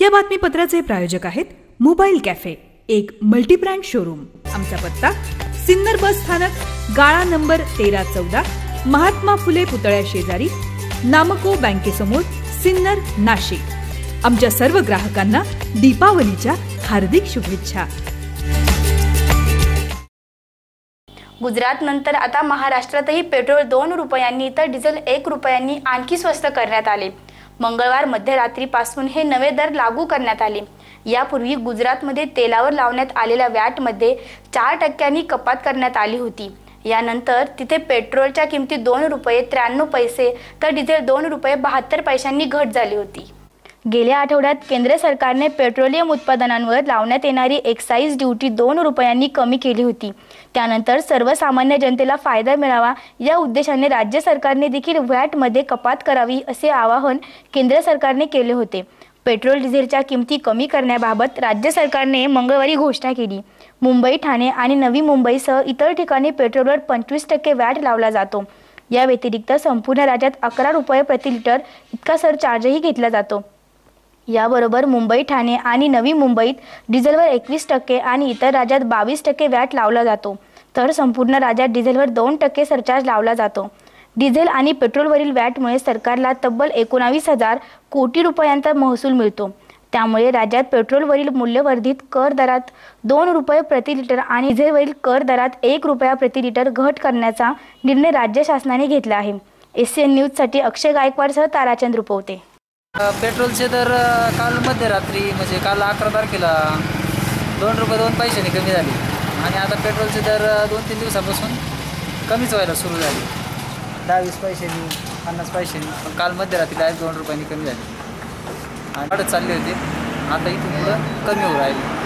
या बातमीपत्राचे प्रायोजक आहेत मोबाईल कॅफे एक मल्टीब्रँड शोरूम. आमचा पत्ता सिन्नर बस स्थानक गाळा नंबर तेरा चौदा महात्मा फुले पुतळ्या शेजारी नामको बँकेसमोर सिन्नर नाशिक. आमच्या सर्व ग्राहकांना दीपावलीच्या हार्दिक शुभेच्छा. गुजरातनंतर आता महाराष्ट्रातही पेट्रोल दोन रुपयांनी तर डिझेल एक रुपयांनी आणखी स्वस्त करण्यात आले. मंगळवार मध्यरात्रीपासून हे नवे दर लागू करण्यात आले. यापूर्वी गुजरातमध्ये तेलावर लावण्यात आलेल्या वॅटमध्ये चार टक्क्यांनी कपात करण्यात आली होती. यानंतर तिथे पेट्रोलच्या किमती दोन रुपये त्र्याण्णव पैसे तर डिझेल दोन रुपये बहात्तर पैशांनी घट झाली होती. गेल्या आठवड्यात केंद्र सरकारने पेट्रोलियम उत्पादनांवर लावण्यात येणारी एक्साईज ड्युटी दोन रुपयांनी कमी केली होती. त्यानंतर सर्वसामान्य जनतेला फायदा मिळावा या उद्देशाने राज्य सरकारने देखील व्हॅटमध्ये कपात करावी असे आवाहन केंद्र सरकारने केले होते. पेट्रोल डिझेलच्या किमती कमी करण्याबाबत राज्य सरकारने मंगळवारी घोषणा केली. मुंबई ठाणे आणि नवी मुंबईसह इतर ठिकाणी पेट्रोलवर पंचवीस टक्के वॅट लावला जातो. या व्यतिरिक्त संपूर्ण राज्यात अकरा रुपये प्रति लिटर इतका सरचार्जही घेतला जातो. याबरोबर मुंबई ठाणे आणि नवी मुंबईत डिझेलवर एकवीस टक्के आणि इतर राज्यात बावीस टक्के वॅट लावला जातो. तर संपूर्ण राज्यात डिझेलवर दोन टक्के सरचार्ज लावला जातो. डिझेल आणि पेट्रोलवरील वॅटमुळे सरकारला तब्बल एकोणावीस हजार कोटी रुपयांचा महसूल मिळतो. त्यामुळे राज्यात पेट्रोलवरील मूल्यवर्धित कर दरात दोन रुपये प्रति लिटर आणि डिझेलवरील कर दरात एक रुपया प्रति लिटर घट करण्याचा निर्णय राज्य शासनाने घेतला आहे. एस सी एन न्यूजसाठी अक्षय गायकवाडसह ताराचंद रुपवते पेट्रोलचे दर काल मध्यरात्री म्हणजे काल अकरा तारखेला दोन रुपये दोन पैशाने कमी झाले. आणि आता पेट्रोलचे दर दोन तीन दिवसापासून कमीच व्हायला सुरू झाले. दहा वीस पैशांनी पन्नास पैशांनी पण काल मध्यरात्री डायरेक्ट दोन रुपयांनी कमी झाले. आणि वाढत चालली होती. आता इथून पुढं कमी होऊ राहिली.